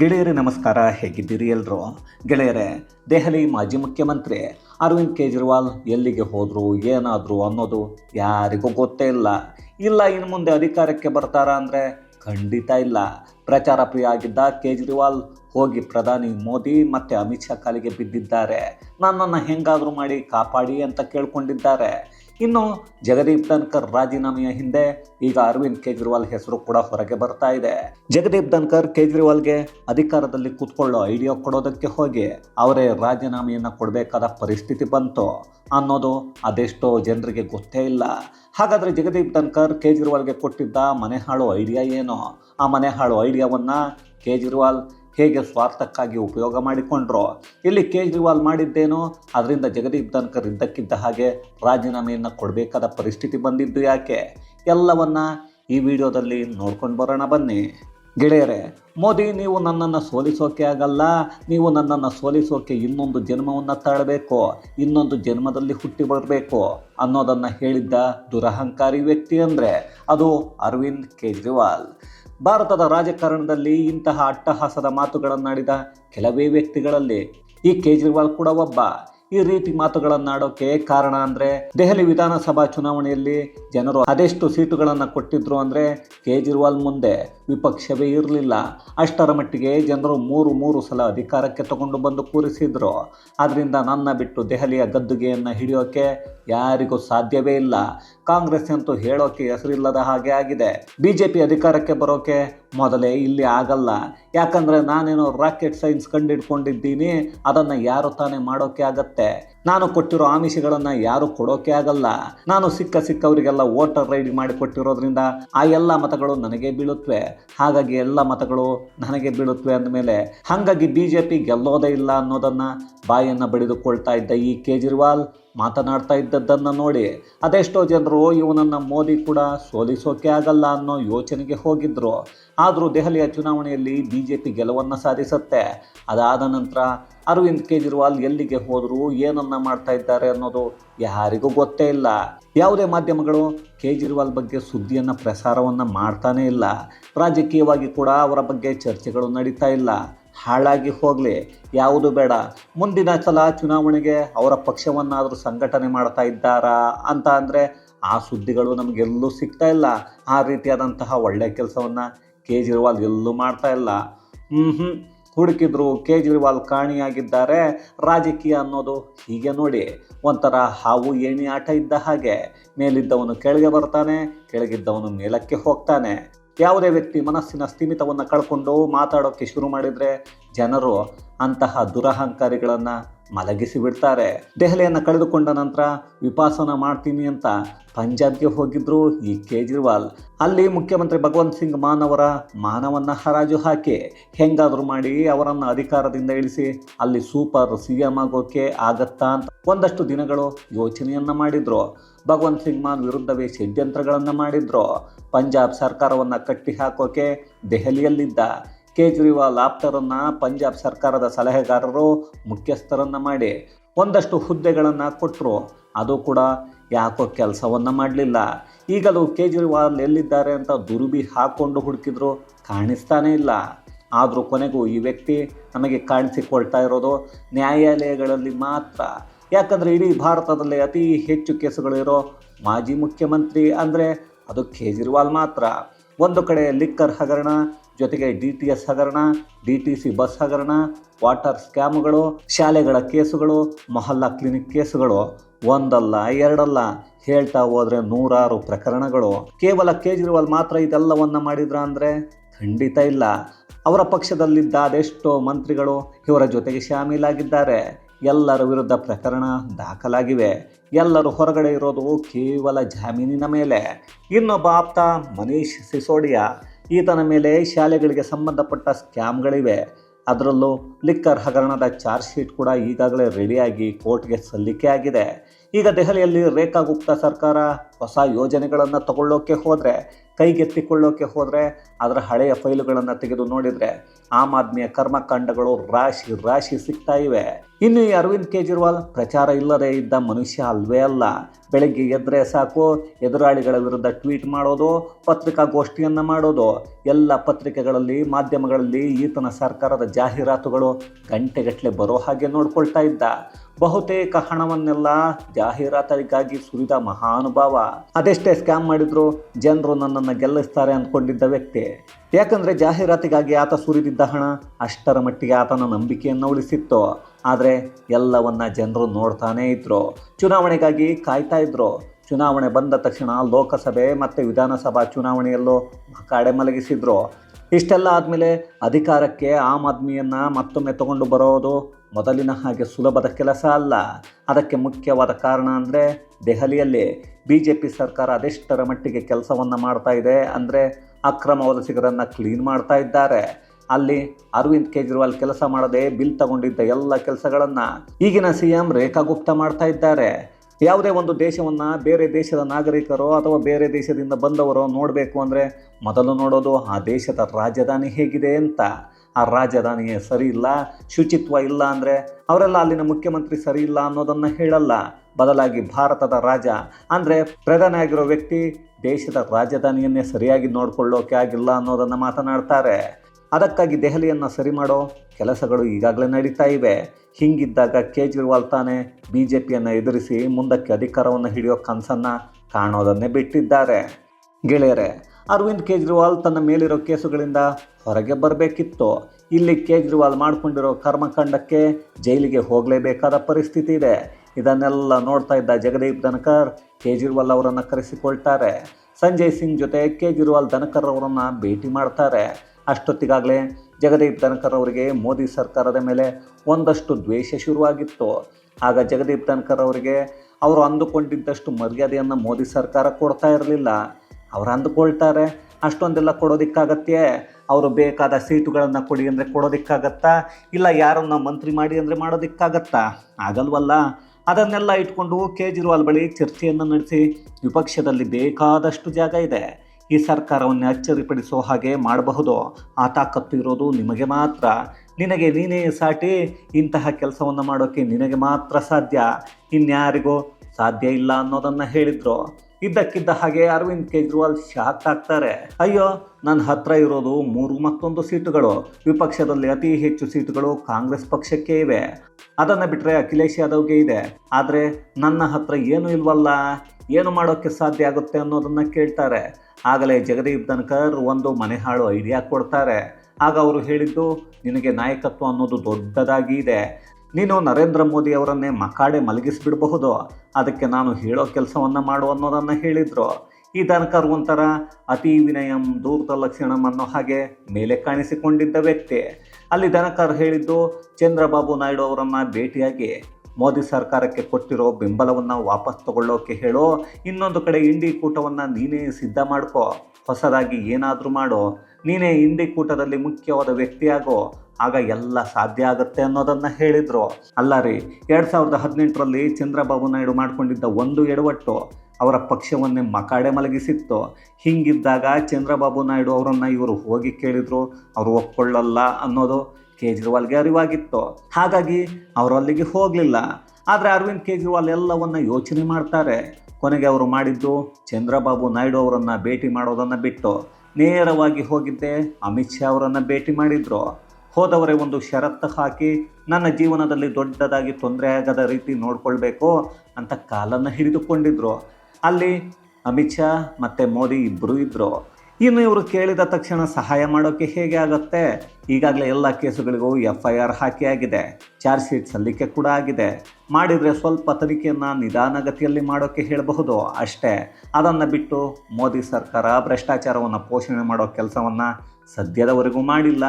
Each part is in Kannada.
ಗೆಳೆಯರೇ ನಮಸ್ಕಾರ, ಹೇಗಿದ್ದೀರಿ ಎಲ್ಲರೂ ಗೆಳೆಯರೇ, ದೆಹಲಿ ಮಾಜಿ ಮುಖ್ಯಮಂತ್ರಿ ಅರವಿಂದ್ ಕೇಜ್ರಿವಾಲ್ ಎಲ್ಲಿಗೆ ಹೋದರು, ಏನಾದರು ಅನ್ನೋದು ಯಾರಿಗೂ ಗೊತ್ತೇ ಇಲ್ಲ. ಇಲ್ಲ, ಇನ್ನು ಮುಂದೆ ಅಧಿಕಾರಕ್ಕೆ ಬರ್ತಾರಾ ಅಂದರೆ ಖಂಡಿತ ಇಲ್ಲ. ಪ್ರಚಾರ ಪ್ರಿಯ ಆಗಿದ್ದ ಕೇಜ್ರಿವಾಲ್ ಹೋಗಿ ಪ್ರಧಾನಿ ಮೋದಿ ಮತ್ತು ಅಮಿತ್ ಶಾ ಕಾಲಿಗೆ ಬಿದ್ದಿದ್ದಾರೆ. ನನ್ನನ್ನು ಹೆಂಗಾದರೂ ಮಾಡಿ ಕಾಪಾಡಿ ಅಂತ ಕೇಳ್ಕೊಂಡಿದ್ದಾರೆ. ಇನ್ನು ಜಗದೀಪ್ ಧನ್ಕರ್ ರಾಜೀನಾಮೆಯ ಹಿಂದೆ ಈಗ ಅರವಿಂದ್ ಕೇಜ್ರಿವಾಲ್ ಹೆಸರು ಕೂಡ ಹೊರಗೆ ಬರ್ತಾ ಇದೆ. ಜಗದೀಪ್ ಧನ್ಕರ್ ಕೇಜ್ರಿವಾಲ್ಗೆ ಅಧಿಕಾರದಲ್ಲಿ ಕೂತ್ಕೊಳ್ಳೋ ಐಡಿಯಾ ಕೊಡೋದಕ್ಕೆ ಹೋಗಿ ಅವರೇ ರಾಜೀನಾಮೆಯನ್ನು ಕೊಡಬೇಕಾದ ಪರಿಸ್ಥಿತಿ ಬಂತು. ಅನ್ನೋದು ಅದೆಷ್ಟೋ ಜನರಿಗೆ ಗೊತ್ತೇ ಇಲ್ಲ. ಹಾಗಾದರೆ ಜಗದೀಪ್ ಧನ್ಕರ್ ಕೇಜ್ರಿವಾಲ್ಗೆ ಕೊಟ್ಟಿದ್ದ ಮನೆ ಹಾಳು ಐಡಿಯಾ ಏನು? ಆ ಮನೆ ಹಾಳು ಐಡಿಯಾವನ್ನು ಕೇಜ್ರಿವಾಲ್ ಹೇಗೆ ಸ್ವಾರ್ಥಕ್ಕಾಗಿ ಉಪಯೋಗ ಮಾಡಿಕೊಂಡ್ರೋ ಇಲ್ಲಿ ಕೇಜ್ರಿವಾಲ್ ಮಾಡಿದ್ದೇನೋ, ಅದರಿಂದ ಜಗದೀಪ್ ಧನ್ಕರ್ ಇದ್ದಕ್ಕಿದ್ದ ಹಾಗೆ ರಾಜೀನಾಮೆಯನ್ನು ಕೊಡಬೇಕಾದ ಪರಿಸ್ಥಿತಿ ಬಂದಿದ್ದು ಯಾಕೆ? ಎಲ್ಲವನ್ನ ಈ ವಿಡಿಯೋದಲ್ಲಿ ನೋಡ್ಕೊಂಡು ಬರೋಣ ಬನ್ನಿ. ಗೆಳೆಯರೇ, ಮೋದಿ ನೀವು ನನ್ನನ್ನು ಸೋಲಿಸೋಕೆ ಆಗಲ್ಲ, ನೀವು ನನ್ನನ್ನು ಸೋಲಿಸೋಕೆ ಇನ್ನೊಂದು ಜನ್ಮವನ್ನು ತಾಳಬೇಕು, ಇನ್ನೊಂದು ಜನ್ಮದಲ್ಲಿ ಹುಟ್ಟಿ ಬರಬೇಕು ಅನ್ನೋದನ್ನು ಹೇಳಿದ್ದ ದುರಹಂಕಾರಿ ವ್ಯಕ್ತಿ ಅಂದರೆ ಅದು ಅರವಿಂದ್ ಕೇಜ್ರಿವಾಲ್. ಭಾರತದ ರಾಜಕಾರಣದಲ್ಲಿ ಇಂತಹ ಅಟ್ಟಹಾಸದ ಮಾತುಗಳನ್ನಾಡಿದ ಕೆಲವೇ ವ್ಯಕ್ತಿಗಳಲ್ಲಿ ಈ ಕೇಜ್ರಿವಾಲ್ ಕೂಡ ಒಬ್ಬ. ಈ ರೀತಿ ಮಾತುಗಳನ್ನಾಡೋಕೆ ಕಾರಣ ಅಂದರೆ ದೆಹಲಿ ವಿಧಾನಸಭಾ ಚುನಾವಣೆಯಲ್ಲಿ ಜನರು ಅದೆಷ್ಟು ಸೀಟುಗಳನ್ನು ಕೊಟ್ಟಿದ್ರು ಅಂದರೆ ಕೇಜ್ರಿವಾಲ್ ಮುಂದೆ. ವಿಪಕ್ಷವೇ ಇರಲಿಲ್ಲ. ಅಷ್ಟರ ಮಟ್ಟಿಗೆ ಜನರು ಮೂರು ಮೂರು ಸಲ ಅಧಿಕಾರಕ್ಕೆ ತಗೊಂಡು ಬಂದು ಕೂರಿಸಿದ್ರು. ಆದ್ದರಿಂದ ನನ್ನ ಬಿಟ್ಟು ದೆಹಲಿಯ ಗದ್ದುಗೆಯನ್ನು ಹಿಡಿಯೋಕೆ ಯಾರಿಗೂ ಸಾಧ್ಯವೇ ಇಲ್ಲ. ಕಾಂಗ್ರೆಸ್ ಅಂತೂ ಹೇಳೋಕೆ ಹೆಸರಿಲ್ಲದ ಹಾಗೆ ಆಗಿದೆ. ಬಿಜೆಪಿ ಅಧಿಕಾರಕ್ಕೆ ಬರೋಕೆ ಮೊದಲೇ ಇಲ್ಲಿ ಆಗಲ್ಲ. ಯಾಕಂದರೆ ನಾನೇನೋ ರಾಕೆಟ್ ಸೈನ್ಸ್ ಕಂಡಿಡ್ಕೊಂಡಿದ್ದೀನಿ. ಅದನ್ನು ಯಾರು ತಾನೇ ಮಾಡೋಕೆ ಆಗತ್ತೆ? ನಾನು ಕೊಟ್ಟಿರೋ ಆಮಿಷಗಳನ್ನು ಯಾರು ಕೊಡೋಕೆ ಆಗಲ್ಲ. ನಾನು ಸಿಕ್ಕ ಸಿಕ್ಕವರಿಗೆಲ್ಲ ವೋಟರ್ ರೈಡ್ ಮಾಡಿಕೊಟ್ಟಿರೋದ್ರಿಂದ ಮಾಡಿ ಕೊಟ್ಟಿರೋದ್ರಿಂದ ಆ ಎಲ್ಲ ಮತಗಳು ನನಗೆ ಬೀಳುತ್ತವೆ ಹಾಗಾಗಿ ಎಲ್ಲ ಮತಗಳು ನನಗೆ ಬೀಳುತ್ತವೆ ಅಂದಮೇಲೆ, ಹಾಗಾಗಿ ಬಿ ಜೆ ಪಿ ಗೆಲ್ಲೋದೇ ಇಲ್ಲ ಅನ್ನೋದನ್ನು ಬಾಯನ್ನು ಬಡಿದುಕೊಳ್ತಾ ಇದ್ದ ಈ ಕೇಜ್ರಿವಾಲ್ ಮಾತನಾಡ್ತಾ ಇದ್ದದ್ದನ್ನು ನೋಡಿ ಅದೆಷ್ಟೋ ಜನರು, ಇವನನ್ನು ಮೋದಿ ಕೂಡ ಸೋಲಿಸೋಕೆ ಆಗಲ್ಲ ಅನ್ನೋ ಯೋಚನೆಗೆ ಹೋಗಿದ್ದರು ಆದರೂ ದೆಹಲಿಯ ಚುನಾವಣೆಯಲ್ಲಿ ಬಿ ಜೆ ಪಿ ಗೆಲುವನ್ನು ಸಾಧಿಸುತ್ತೆ. ಅದಾದ ನಂತರ ಅರವಿಂದ್ ಕೇಜ್ರಿವಾಲ್ ಎಲ್ಲಿಗೆ ಹೋದರೂ ಏನನ್ನ ಮಾಡ್ತಾ ಇದ್ದಾರೆ ಅನ್ನೋದು ಯಾರಿಗೂ ಗೊತ್ತೇ ಇಲ್ಲ. ಯಾವುದೇ ಮಾಧ್ಯಮಗಳು ಕೇಜ್ರಿವಾಲ್ ಬಗ್ಗೆ ಸುದ್ದಿಯನ್ನು ಪ್ರಸಾರವನ್ನು ಮಾಡ್ತಾನೇ ಇಲ್ಲ. ರಾಜಕೀಯವಾಗಿ ಕೂಡ ಅವರ ಬಗ್ಗೆ ಚರ್ಚೆಗಳು ನಡೀತಾ ಇಲ್ಲ. ಹಾಳಾಗಿ ಹೋಗಲಿ, ಯಾವುದು ಬೇಡ. ಮುಂದಿನ ಸಲ ಚುನಾವಣೆಗೆ ಅವರ ಪಕ್ಷವನ್ನಾದರೂ ಸಂಘಟನೆ ಮಾಡ್ತಾ ಇದ್ದಾರಾ ಅಂತ ಅಂದರೆ ಆ ಸುದ್ದಿಗಳು ನಮಗೆಲ್ಲೂ ಸಿಗ್ತಾ ಇಲ್ಲ. ಆ ರೀತಿಯಾದಂತಹ ಒಳ್ಳೆಯ ಕೆಲಸವನ್ನು ಕೇಜ್ರಿವಾಲ್ ಎಲ್ಲೂ ಮಾಡ್ತಾ ಇಲ್ಲ. ಹ್ಞೂ ಹ್ಞೂ ಹುಡುಕಿದ್ರು ಕೇಜ್ರಿವಾಲ್ ಕಾಣಿಯಾಗಿದ್ದಾರೆ. ರಾಜಕೀಯ ಅನ್ನೋದು ಹೀಗೆ ನೋಡಿ, ಒಂಥರ ಹಾವು ಏಣಿ ಆಟ ಇದ್ದ ಹಾಗೆ. ಮೇಲಿದ್ದವನು ಕೆಳಗೆ ಬರ್ತಾನೆ, ಕೆಳಗಿದ್ದವನು ಮೇಲಕ್ಕೆ ಹೋಗ್ತಾನೆ. ಯಾವುದೇ ವ್ಯಕ್ತಿ ಮನಸ್ಸಿನ ಸ್ಥಿಮಿತವನ್ನು ಕಳ್ಕೊಂಡು ಮಾತಾಡೋಕ್ಕೆ ಶುರು ಮಾಡಿದರೆ ಜನರು ಅಂತಹ ದುರಹಂಕಾರಿಗಳನ್ನು ಮಲಗಿಸಿ ಬಿಡ್ತಾರೆ. ದೆಹಲಿಯನ್ನು ಕಳೆದುಕೊಂಡ ನಂತರ ವಿಪಾಸನ ಮಾಡ್ತೀನಿ ಅಂತ ಪಂಜಾಬ್ಗೆ ಹೋಗಿದ್ರು ಈ ಕೇಜ್ರಿವಾಲ್. ಅಲ್ಲಿ ಮುಖ್ಯಮಂತ್ರಿ ಭಗವಂತ್ ಸಿಂಗ್ ಮಾನ್ ಅವರ ಮಾನವನ್ನು ಹರಾಜು ಹಾಕಿ ಹೆಂಗಾದರೂ ಮಾಡಿ ಅವರನ್ನು ಅಧಿಕಾರದಿಂದ ಇಳಿಸಿ ಅಲ್ಲಿ ಸೂಪರ್ ಸಿ ಎಂ ಆಗೋಕೆ ಆಗತ್ತಾ ಅಂತ ಒಂದಷ್ಟು ದಿನಗಳು ಯೋಚನೆಯನ್ನು ಮಾಡಿದ್ರು. ಭಗವಂತ್ ಸಿಂಗ್ ಮಾನ್ ವಿರುದ್ಧವೇ ಷಡ್ಯಂತ್ರಗಳನ್ನು ಮಾಡಿದ್ರು. ಪಂಜಾಬ್ ಸರ್ಕಾರವನ್ನು ಕಟ್ಟಿ ಹಾಕೋಕೆ ದೆಹಲಿಯಲ್ಲಿದ್ದ ಕೇಜ್ರಿವಾಲ್ ಆಪ್ತರನ್ನು ಪಂಜಾಬ್ ಸರ್ಕಾರದ ಸಲಹೆಗಾರರು ಮುಖ್ಯಸ್ಥರನ್ನು ಮಾಡಿ ಒಂದಷ್ಟು ಹುದ್ದೆಗಳನ್ನು ಕೊಟ್ಟರು ಅದು ಕೂಡ ಯಾಕೋ ಕೆಲಸವನ್ನು ಮಾಡಲಿಲ್ಲ. ಈಗಲೂ ಕೇಜ್ರಿವಾಲ್ ಎಲ್ಲಿದ್ದಾರೆ ಅಂತ ದುರುಬಿ ಹಾಕ್ಕೊಂಡು ಹುಡುಕಿದ್ರು ಕಾಣಿಸ್ತಾನೇ ಇಲ್ಲ. ಆದರೂ ಕೊನೆಗೂ ಈ ವ್ಯಕ್ತಿ ನಮಗೆ ಕಾಣಿಸಿಕೊಳ್ತಾ ಇರೋದು ನ್ಯಾಯಾಲಯಗಳಲ್ಲಿ ಮಾತ್ರ. ಯಾಕಂದರೆ ಇಡೀ ಭಾರತದಲ್ಲಿ ಅತಿ ಹೆಚ್ಚು ಕೇಸುಗಳಿರೋ ಮಾಜಿ ಮುಖ್ಯಮಂತ್ರಿ ಅಂದರೆ ಅದು ಕೇಜ್ರಿವಾಲ್ ಮಾತ್ರ. ಒಂದು ಕಡೆ ಲಿಕ್ಕರ್ ಹಗರಣ ಜೊತೆಗೆ ಡಿ ಟಿ ಎಸ್ ಹಗರಣ, ಡಿ ಟಿ ಸಿ ಬಸ್ ಹಗರಣ, ವಾಟರ್ ಸ್ಕ್ಯಾಮ್ಗಳು, ಶಾಲೆಗಳ ಕೇಸುಗಳು, ಮೊಹಲ್ಲಾ ಕ್ಲಿನಿಕ್ ಕೇಸುಗಳು. ಒಂದಲ್ಲ, ಎರಡಲ್ಲ ಹೇಳ್ತಾ ಹೋದರೆ ನೂರಾರು ಪ್ರಕರಣಗಳು. ಕೇವಲ ಕೇಜ್ರಿವಾಲ್ ಮಾತ್ರ ಇದೆಲ್ಲವನ್ನ ಮಾಡಿದ್ರ ಅಂದರೆ ಖಂಡಿತ ಇಲ್ಲ. ಅವರ ಪಕ್ಷದಲ್ಲಿದ್ದ ಅದೆಷ್ಟೋ ಮಂತ್ರಿಗಳು ಇವರ ಜೊತೆಗೆ ಶಾಮೀಲಾಗಿದ್ದಾರೆ. ಎಲ್ಲರ ವಿರುದ್ಧ ಪ್ರಕರಣ ದಾಖಲಾಗಿವೆ. ಎಲ್ಲರೂ ಹೊರಗಡೆ ಇರೋದು ಕೇವಲ ಜಾಮೀನಿನ ಮೇಲೆ. ಇನ್ನೊಬ್ಬ ಆಪ್ತ ಮನೀಶ್ ಸಿಸೋಡಿಯಾ. ಈತನ ಮೇಲೆ ಶಾಲೆಗಳಿಗೆ ಸಂಬಂಧಪಟ್ಟ ಸ್ಕ್ಯಾಮ್ಗಳಿವೆ. ಅದರಲ್ಲೂ ಲಿಕ್ಕರ್ ಹಗರಣದ ಚಾರ್ಜ್ ಶೀಟ್ ಕೂಡ ಈಗಾಗಲೇ ರೆಡಿಯಾಗಿ ಕೋರ್ಟ್ಗೆ ಸಲ್ಲಿಕೆ ಆಗಿದೆ. ಈಗ ದೆಹಲಿಯಲ್ಲಿ ರೇಖಾ ಗುಪ್ತಾ ಸರ್ಕಾರ ಹೊಸ ಯೋಜನೆಗಳನ್ನು ತಗೊಳ್ಳೋಕೆ ಹೋದರೆ ಕೈಗೆತ್ತಿಕೊಳ್ಳೋಕೆ ಹೋದರೆ ಅದರ ಹಳೆಯ ಫೈಲುಗಳನ್ನು ತೆಗೆದು ನೋಡಿದರೆ ಆಮ್ ಆದ್ಮಿಯ ಕರ್ಮಕಾಂಡಗಳು ರಾಶಿ ರಾಶಿ ಸಿಗ್ತಾ ಇವೆ. ಇನ್ನು ಈ ಅರವಿಂದ್ ಕೇಜ್ರಿವಾಲ್ ಪ್ರಚಾರ ಇಲ್ಲದೆ ಇದ್ದ ಮನುಷ್ಯ ಅಲ್ವೇ ಅಲ್ಲ. ಬೆಳಗ್ಗೆ ಎದ್ರೆ ಸಾಕು, ಎದುರಾಳಿಗಳ ವಿರುದ್ಧ ಟ್ವೀಟ್ ಮಾಡೋದು, ಪತ್ರಿಕಾಗೋಷ್ಠಿಯನ್ನು ಮಾಡೋದು. ಎಲ್ಲ ಪತ್ರಿಕೆಗಳಲ್ಲಿ, ಮಾಧ್ಯಮಗಳಲ್ಲಿ ಈತನ ಸರ್ಕಾರದ ಜಾಹೀರಾತುಗಳು ಗಂಟೆಗಟ್ಟಲೆ ಬರೋ ಹಾಗೆ ನೋಡ್ಕೊಳ್ತಾ ಇದ್ದ. ಬಹುತೇಕ ಹಣವನ್ನೆಲ್ಲ ಜಾಹೀರಾತಿಗಾಗಿ ಸುರಿದ ಮಹಾನುಭಾವ. ಅದೆಷ್ಟೇ ಸ್ಕ್ಯಾಮ್ ಮಾಡಿದ್ರು ಜನರು ನನ್ನನ್ನು ಗೆಲ್ಲಿಸ್ತಾರೆ ಅಂದ್ಕೊಂಡಿದ್ದ ವ್ಯಕ್ತಿ. ಯಾಕಂದರೆ ಜಾಹೀರಾತಿಗಾಗಿ ಆತ ಸುರಿದಿದ್ದ ಹಣ ಅಷ್ಟರ ಮಟ್ಟಿಗೆ ಆತನ ನಂಬಿಕೆಯನ್ನು ಉಳಿಸಿತ್ತು. ಆದರೆ ಎಲ್ಲವನ್ನ ಜನರು ನೋಡ್ತಾನೇ ಇದ್ರು. ಚುನಾವಣೆಗಾಗಿ ಕಾಯ್ತಾ ಇದ್ರು. ಚುನಾವಣೆ ಬಂದ ತಕ್ಷಣ ಲೋಕಸಭೆ ಮತ್ತು ವಿಧಾನಸಭಾ ಚುನಾವಣೆಯಲ್ಲೂ ಮಕಾಡೆ ಮಲಗಿಸಿದ್ರು. ಇಷ್ಟೆಲ್ಲ ಆದಮೇಲೆ ಅಧಿಕಾರಕ್ಕೆ ಆಮ್ ಆದ್ಮಿಯನ್ನು ಮತ್ತೊಮ್ಮೆ ತಗೊಂಡು ಬರೋದು ಮೊದಲಿನ ಹಾಗೆ ಸುಲಭದ ಕೆಲಸ ಅಲ್ಲ. ಅದಕ್ಕೆ ಮುಖ್ಯವಾದ ಕಾರಣ ಅಂದರೆ ದೆಹಲಿಯಲ್ಲಿ ಬಿ ಜೆ ಪಿ ಸರ್ಕಾರ ಅದೆಷ್ಟರ ಮಟ್ಟಿಗೆ ಕೆಲಸವನ್ನು ಮಾಡ್ತಾ ಇದೆ ಅಂದರೆ ಅಕ್ರಮ ವಲಸಿಗರನ್ನು ಕ್ಲೀನ್ ಮಾಡ್ತಾ ಇದ್ದಾರೆ. ಅಲ್ಲಿ ಅರವಿಂದ್ ಕೇಜ್ರಿವಾಲ್ ಕೆಲಸ ಮಾಡದೆ ಬಿಲ್ ತಗೊಂಡಿದ್ದ ಎಲ್ಲ ಕೆಲಸಗಳನ್ನು ಈಗಿನ ಸಿ ಎಂ ರೇಖಾ ಗುಪ್ತಾ ಮಾಡ್ತಾ ಇದ್ದಾರೆ. ಯಾವುದೇ ಒಂದು ದೇಶವನ್ನು ಬೇರೆ ದೇಶದ ನಾಗರಿಕರು ಅಥವಾ ಬೇರೆ ದೇಶದಿಂದ ಬಂದವರು ನೋಡಬೇಕು ಅಂದರೆ ಮೊದಲು ನೋಡೋದು ಆ ದೇಶದ ರಾಜಧಾನಿ ಹೇಗಿದೆ ಅಂತ. ಆ ರಾಜಧಾನಿಯೇ ಸರಿ ಇಲ್ಲ, ಶುಚಿತ್ವ ಇಲ್ಲ ಅಂದರೆ ಅವರೆಲ್ಲ ಅಲ್ಲಿನ ಮುಖ್ಯಮಂತ್ರಿ ಸರಿ ಇಲ್ಲ ಅನ್ನೋದನ್ನು ಹೇಳಲ್ಲ. ಬದಲಾಗಿ ಭಾರತದ ರಾಜ ಅಂದರೆ ಪ್ರಧಾನಿ ಆಗಿರೋ ವ್ಯಕ್ತಿ ದೇಶದ ರಾಜಧಾನಿಯನ್ನೇ ಸರಿಯಾಗಿ ನೋಡ್ಕೊಳ್ಳೋಕೆ ಆಗಿಲ್ಲ ಅನ್ನೋದನ್ನು ಮಾತನಾಡ್ತಾರೆ. ಅದಕ್ಕಾಗಿ ದೆಹಲಿಯನ್ನು ಸರಿ ಮಾಡೋ ಕೆಲಸಗಳು ಈಗಾಗಲೇ ನಡೀತಾ ಇವೆ. ಹೀಗಿದ್ದಾಗ ಕೇಜ್ರಿವಾಲ್ ತಾನೇ ಬಿ ಜೆ ಪಿಯನ್ನು ಎದುರಿಸಿ ಮುಂದಕ್ಕೆ ಅಧಿಕಾರವನ್ನು ಹಿಡಿಯೋ ಕನಸನ್ನು ಕಾಣೋದನ್ನೇ ಬಿಟ್ಟಿದ್ದಾರೆ. ಗೆಳೆಯರೆ ಅರವಿಂದ್ ಕೇಜ್ರಿವಾಲ್ ತನ್ನ ಮೇಲಿರೋ ಕೇಸುಗಳಿಂದ ಹೊರಗೆ ಬರಬೇಕಿತ್ತು. ಇಲ್ಲಿ ಕೇಜ್ರಿವಾಲ್ ಮಾಡಿಕೊಂಡಿರೋ ಕರ್ಮಕಾಂಡಕ್ಕೆ ಜೈಲಿಗೆ ಹೋಗಲೇಬೇಕಾದ ಪರಿಸ್ಥಿತಿ ಇದೆ. ಇದನ್ನೆಲ್ಲ ನೋಡ್ತಾ ಇದ್ದ ಜಗದೀಪ್ ಧನಕರ್ ಕೇಜ್ರಿವಾಲ್ ಅವರನ್ನು ಕರೆಸಿಕೊಳ್ತಾರೆ. ಸಂಜಯ್ ಸಿಂಗ್ ಜೊತೆ ಕೇಜ್ರಿವಾಲ್ ಧನಕರ್ ಅವರನ್ನು ಭೇಟಿ ಮಾಡ್ತಾರೆ. ಅಷ್ಟೊತ್ತಿಗಾಗಲೇ ಜಗದೀಪ್ ಧನಕರ್ ಅವರಿಗೆ ಮೋದಿ ಸರ್ಕಾರದ ಮೇಲೆ ಒಂದಷ್ಟು ದ್ವೇಷ ಶುರುವಾಗಿತ್ತು. ಆಗ ಜಗದೀಪ್ ಧನ್ಕರ್ ಅವರಿಗೆ, ಅವರು ಅಂದುಕೊಂಡಿದ್ದಷ್ಟು ಮರ್ಯಾದೆಯನ್ನು ಮೋದಿ ಸರ್ಕಾರ ಕೊಡ್ತಾ ಇರಲಿಲ್ಲ. ಅವ್ರು ಅಂದುಕೊಳ್ತಾರೆ, ಅಷ್ಟೊಂದೆಲ್ಲ ಕೊಡೋದಕ್ಕಾಗತ್ತೆ, ಅವರು ಬೇಕಾದ ಸೀಟುಗಳನ್ನು ಕೊಡಿ ಅಂದರೆ ಕೊಡೋದಕ್ಕಾಗತ್ತಾ, ಇಲ್ಲ ಯಾರನ್ನ ಮಂತ್ರಿ ಮಾಡಿ ಅಂದರೆ ಮಾಡೋದಕ್ಕಾಗತ್ತಾ? ಆಗಲ್ವಲ್ಲ. ಅದನ್ನೆಲ್ಲ ಇಟ್ಕೊಂಡು ಕೇಜ್ರಿವಾಲ್ ಬಳಿ ಚರ್ಚೆಯನ್ನು ನಡೆಸಿ ವಿಪಕ್ಷದಲ್ಲಿ ಬೇಕಾದಷ್ಟು ಜಾಗ ಇದೆ. ಈ ಸರ್ಕಾರವನ್ನು ಅಚ್ಚರಿಪಡಿಸೋ ಹಾಗೆ ಮಾಡಬಹುದು. ಆ ತಾಕತ್ತು ಇರೋದು ನಿಮಗೆ ಮಾತ್ರ. ನಿನಗೆ ನೀನೇ ಸಾಟಿ, ಇಂತಹ ಕೆಲಸವನ್ನು ಮಾಡೋಕ್ಕೆ ನಿನಗೆ ಮಾತ್ರ ಸಾಧ್ಯ. ಇನ್ಯಾರಿಗೂ ಸಾಧ್ಯ ಇಲ್ಲ ಅನ್ನೋದನ್ನು ಹೇಳಿದ್ರು. ಇದ್ದಕ್ಕಿದ್ದ ಹಾಗೆ ಅರವಿಂದ್ ಕೇಜ್ರಿವಾಲ್ ಶಾಕ್ ಆಗ್ತಾರೆ. ಅಯ್ಯೋ ನನ್ನ ಹತ್ರ ಇರೋದು ಮೂರು ಮತ್ತೊಂದು ಸೀಟುಗಳು. ವಿಪಕ್ಷದಲ್ಲಿ ಅತಿ ಹೆಚ್ಚು ಸೀಟುಗಳು ಕಾಂಗ್ರೆಸ್ ಪಕ್ಷಕ್ಕೆ ಇವೆ. ಅದನ್ನು ಬಿಟ್ಟರೆ ಅಖಿಲೇಶ್ ಯಾದವ್ಗೆ ಇದೆ. ಆದರೆ ನನ್ನ ಹತ್ರ ಏನೂ ಇಲ್ವಲ್ಲ? ಏನು ಮಾಡೋಕ್ಕೆ ಸಾಧ್ಯ ಆಗುತ್ತೆ ಅನ್ನೋದನ್ನು ಕೇಳ್ತಾರೆ. ಆಗಲೇ ಜಗದೀಪ್ ಧನ್ಕರ್ ಒಂದು ಮನೆ ಹಾಳು ಐಡಿಯಾ ಕೊಡ್ತಾರೆ. ಆಗ ಅವರು ಹೇಳಿದ್ದು, ನಿನಗೆ ನಾಯಕತ್ವ ಅನ್ನೋದು ದೊಡ್ಡದಾಗಿ ಇದೆ. ನೀನು ನರೇಂದ್ರ ಮೋದಿ ಅವರನ್ನೇ ಮಕಾಡೆ ಮಲಗಿಸಿಬಿಡಬಹುದು? ಅದಕ್ಕೆ ನಾನು ಹೇಳೋ ಕೆಲಸವನ್ನು ಮಾಡು ಅನ್ನೋದನ್ನು ಹೇಳಿದರು. ಈ ದನಕರ್ ಒಂಥರ ಅತಿ ವಿನಯಂ ದೂರದ ಲಕ್ಷಣಂ ಅನ್ನೋ ಹಾಗೆ ಮೇಲೆ ಕಾಣಿಸಿಕೊಂಡಿದ್ದ ವ್ಯಕ್ತಿ. ಅಲ್ಲಿ ದನಕರ್ ಹೇಳಿದ್ದು, ಚಂದ್ರಬಾಬು ನಾಯ್ಡು ಅವರನ್ನು ಭೇಟಿಯಾಗಿ ಮೋದಿ ಸರ್ಕಾರಕ್ಕೆ ಕೊಟ್ಟಿರೋ ಬೆಂಬಲವನ್ನು ವಾಪಸ್ ತಗೊಳ್ಳೋಕೆ ಹೇಳೋ, ಇನ್ನೊಂದು ಕಡೆ ಇಂಡಿ ಕೂಟವನ್ನು ನೀನೇ ಸಿದ್ಧ ಮಾಡ್ಕೋ, ಹೊಸದಾಗಿ ಏನಾದರೂ ಮಾಡೋ. ನೀನೇ ಇಂಡಿ ಕೂಟದಲ್ಲಿ ಮುಖ್ಯವಾದ ವ್ಯಕ್ತಿಯಾಗೋ ಆಗ ಎಲ್ಲ ಸಾಧ್ಯ ಆಗುತ್ತೆ ಅನ್ನೋದನ್ನು ಹೇಳಿದರು. ಅಲ್ಲ ರೀ, ಎರಡು ಸಾವಿರದ ಹದಿನೆಂಟರಲ್ಲಿ ಚಂದ್ರಬಾಬು ನಾಯ್ಡು ಮಾಡ್ಕೊಂಡಿದ್ದ ಒಂದು ಎಡವಟ್ಟು ಅವರ ಪಕ್ಷವನ್ನೇ ಮಕಾಡೆ ಮಲಗಿಸಿತ್ತು. ಹೀಗಿದ್ದಾಗ ಚಂದ್ರಬಾಬು ನಾಯ್ಡು ಅವರನ್ನು ಇವರು ಹೋಗಿ ಕೇಳಿದರು, ಅವರು ಒಪ್ಕೊಳ್ಳಲ್ಲ ಅನ್ನೋದು ಕೇಜ್ರಿವಾಲ್ಗೆ ಅರಿವಾಗಿತ್ತು. ಹಾಗಾಗಿ ಅವರು ಅಲ್ಲಿಗೆ ಹೋಗಲಿಲ್ಲ. ಆದರೆ ಅರವಿಂದ್ ಕೇಜ್ರಿವಾಲ್ ಎಲ್ಲವನ್ನ ಯೋಚನೆ ಮಾಡ್ತಾರೆ. ಕೊನೆಗೆ ಅವರು ಮಾಡಿದ್ದು ಚಂದ್ರಬಾಬು ನಾಯ್ಡು ಅವರನ್ನು ಭೇಟಿ ಮಾಡೋದನ್ನು ಬಿಟ್ಟು ನೇರವಾಗಿ ಹೋಗಿದ್ದೆ ಅಮಿತ್ ಶಾ ಅವರನ್ನು ಭೇಟಿ ಮಾಡಿದ್ರು. ಹೋದವರೇ ಒಂದು ಷರತ್ತು ಹಾಕಿ ನನ್ನ ಜೀವನದಲ್ಲಿ ದೊಡ್ಡದಾಗಿ ತೊಂದರೆ ಆಗದ ರೀತಿ ನೋಡ್ಕೊಳ್ಬೇಕು ಅಂತ ಕಾಲನ್ನು ಹಿಡಿದುಕೊಂಡಿದ್ರು. ಅಲ್ಲಿ ಅಮಿತ್ ಶಾ ಮತ್ತು ಮೋದಿ ಇಬ್ಬರೂ ಇದ್ದರು ಇನ್ನು ಇವರು ಕೇಳಿದ ತಕ್ಷಣ ಸಹಾಯ ಮಾಡೋಕ್ಕೆ ಹೇಗೆ ಆಗುತ್ತೆ? ಈಗಾಗಲೇ ಎಲ್ಲ ಕೇಸುಗಳಿಗೂ ಎಫ್ ಐ ಆರ್ ಹಾಕಿ ಆಗಿದೆ. ಚಾರ್ಜ್ ಶೀಟ್ ಸಲ್ಲಿಕೆ ಕೂಡ ಆಗಿದೆ. ಮಾಡಿದರೆ ಸ್ವಲ್ಪ ತನಿಖೆಯನ್ನು ನಿಧಾನಗತಿಯಲ್ಲಿ ಮಾಡೋಕ್ಕೆ ಹೇಳಬಹುದು ಅಷ್ಟೇ. ಅದನ್ನು ಬಿಟ್ಟು ಮೋದಿ ಸರ್ಕಾರ ಭ್ರಷ್ಟಾಚಾರವನ್ನು ಪೋಷಣೆ ಮಾಡೋ ಕೆಲಸವನ್ನು ಸದ್ಯದವರೆಗೂ ಮಾಡಿಲ್ಲ.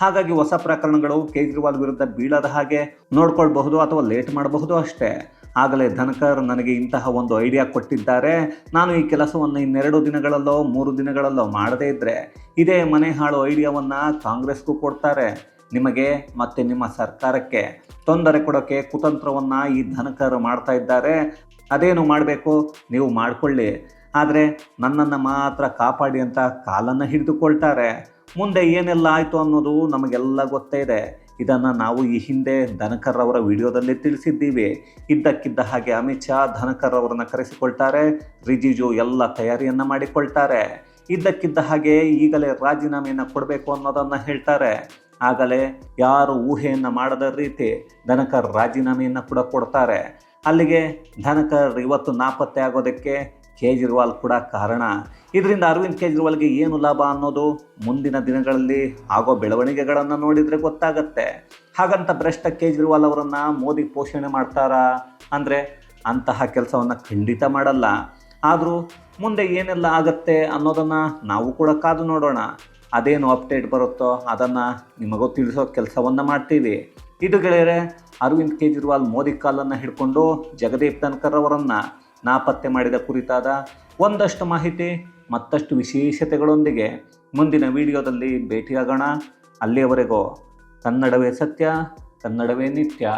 ಹಾಗಾಗಿ ಹೊಸ ಪ್ರಕರಣಗಳು ಕೇಜ್ರಿವಾಲ್ ವಿರುದ್ಧ ಬೀಳದ ಹಾಗೆ ನೋಡ್ಕೊಳ್ಬಹುದು ಅಥವಾ ಲೇಟ್ ಮಾಡಬಹುದು ಅಷ್ಟೇ. ಆಗಲೇ ಧನಕರ್ ನನಗೆ ಇಂತಹ ಒಂದು ಐಡಿಯಾ ಕೊಟ್ಟಿದ್ದಾರೆ. ನಾನು ಈ ಕೆಲಸವನ್ನು ಇನ್ನೆರಡು ದಿನಗಳಲ್ಲೋ, ಮೂರು ದಿನಗಳಲ್ಲೋ ಮಾಡದೇ ಇದ್ದರೆ ಇದೇ ಮನೆ ಹಾಳು ಐಡಿಯಾವನ್ನು ಕಾಂಗ್ರೆಸ್ಗೂ ಕೊಡ್ತಾರೆ. ನಿಮಗೆ ಮತ್ತು ನಿಮ್ಮ ಸರ್ಕಾರಕ್ಕೆ ತೊಂದರೆ ಕೊಡೋಕ್ಕೆ ಕುತಂತ್ರವನ್ನು ಈ ಧನಕರ್ ಮಾಡ್ತಾ ಇದ್ದಾರೆ. ಅದೇನು ಮಾಡಬೇಕು? ನೀವು ಮಾಡಿಕೊಳ್ಳಿ. ಆದರೆ ನನ್ನನ್ನು ಮಾತ್ರ ಕಾಪಾಡಿ ಅಂತ ಕಾಲನ್ನು ಹಿಡಿದುಕೊಳ್ತಾರೆ. ಮುಂದೆ ಏನೆಲ್ಲ ಆಯಿತು ಅನ್ನೋದು ನಮಗೆಲ್ಲ ಗೊತ್ತೇ ಇದೆ. ಇದನ್ನು ನಾವು ಈ ಹಿಂದೆ ಧನಕರ್ ಅವರ ವಿಡಿಯೋದಲ್ಲಿ ತಿಳಿಸಿದ್ದೀವಿ. ಇದ್ದಕ್ಕಿದ್ದ ಹಾಗೆ ಅಮಿತ್ ಶಾ ಧನಕರ್ ಅವರನ್ನು ಕರೆಸಿಕೊಳ್ತಾರೆ. ರಿಜಿಜು ಎಲ್ಲ ತಯಾರಿಯನ್ನು ಮಾಡಿಕೊಳ್ತಾರೆ. ಇದ್ದಕ್ಕಿದ್ದ ಹಾಗೆ ಈಗಲೇ ರಾಜೀನಾಮೆಯನ್ನು ಕೊಡಬೇಕು ಅನ್ನೋದನ್ನು ಹೇಳ್ತಾರೆ. ಆಗಲೇ ಯಾರು ಊಹೆಯನ್ನು ಮಾಡದ ರೀತಿ ಧನಕರ್ ರಾಜೀನಾಮೆಯನ್ನು ಕೂಡ ಕೊಡ್ತಾರೆ. ಅಲ್ಲಿಗೆ ಧನಕರ್ ಇವತ್ತು ನಾಪತ್ತೆ ಆಗೋದಕ್ಕೆ ಕೇಜ್ರಿವಾಲ್ ಕೂಡ ಕಾರಣ. ಇದರಿಂದ ಅರವಿಂದ್ ಕೇಜ್ರಿವಾಲ್ಗೆ ಏನು ಲಾಭ ಅನ್ನೋದು ಮುಂದಿನ ದಿನಗಳಲ್ಲಿ ಆಗೋ ಬೆಳವಣಿಗೆಗಳನ್ನು ನೋಡಿದರೆ ಗೊತ್ತಾಗತ್ತೆ. ಹಾಗಂತ ಭ್ರಷ್ಟ ಕೇಜ್ರಿವಾಲ್ ಅವರನ್ನು ಮೋದಿ ಪೋಷಣೆ ಮಾಡ್ತಾರಾ? ಅಂದರೆ ಅಂತಹ ಕೆಲಸವನ್ನು ಖಂಡಿತ ಮಾಡಲ್ಲ. ಆದರೂ ಮುಂದೆ ಏನೆಲ್ಲ ಆಗತ್ತೆ ಅನ್ನೋದನ್ನು ನಾವು ಕೂಡ ಕಾದು ನೋಡೋಣ. ಅದೇನು ಅಪ್ಡೇಟ್ ಬರುತ್ತೋ ಅದನ್ನು ನಿಮಗೂ ತಿಳಿಸೋ ಕೆಲಸವನ್ನು ಮಾಡ್ತೀವಿ. ಇದು ಗೆಳೆಯರೆ, ಅರವಿಂದ್ ಕೇಜ್ರಿವಾಲ್ ಮೋದಿ ಕಾಲನ್ನು ಹಿಡ್ಕೊಂಡು ಜಗದೀಪ್ ಧನ್ಕರ್ ಅವರನ್ನು ನಾಪತ್ತೆ ಮಾಡಿದ ಕುರಿತಾದ ಒಂದಷ್ಟು ಮಾಹಿತಿ, ಮತ್ತಷ್ಟು ವಿಶೇಷತೆಗಳೊಂದಿಗೆ ಮುಂದಿನ ವಿಡಿಯೋದಲ್ಲಿ ಭೇಟಿಯಾಗೋಣ. ಅಲ್ಲಿಯವರೆಗೂ ಕನ್ನಡವೇ ಸತ್ಯ, ಕನ್ನಡವೇ ನಿತ್ಯ.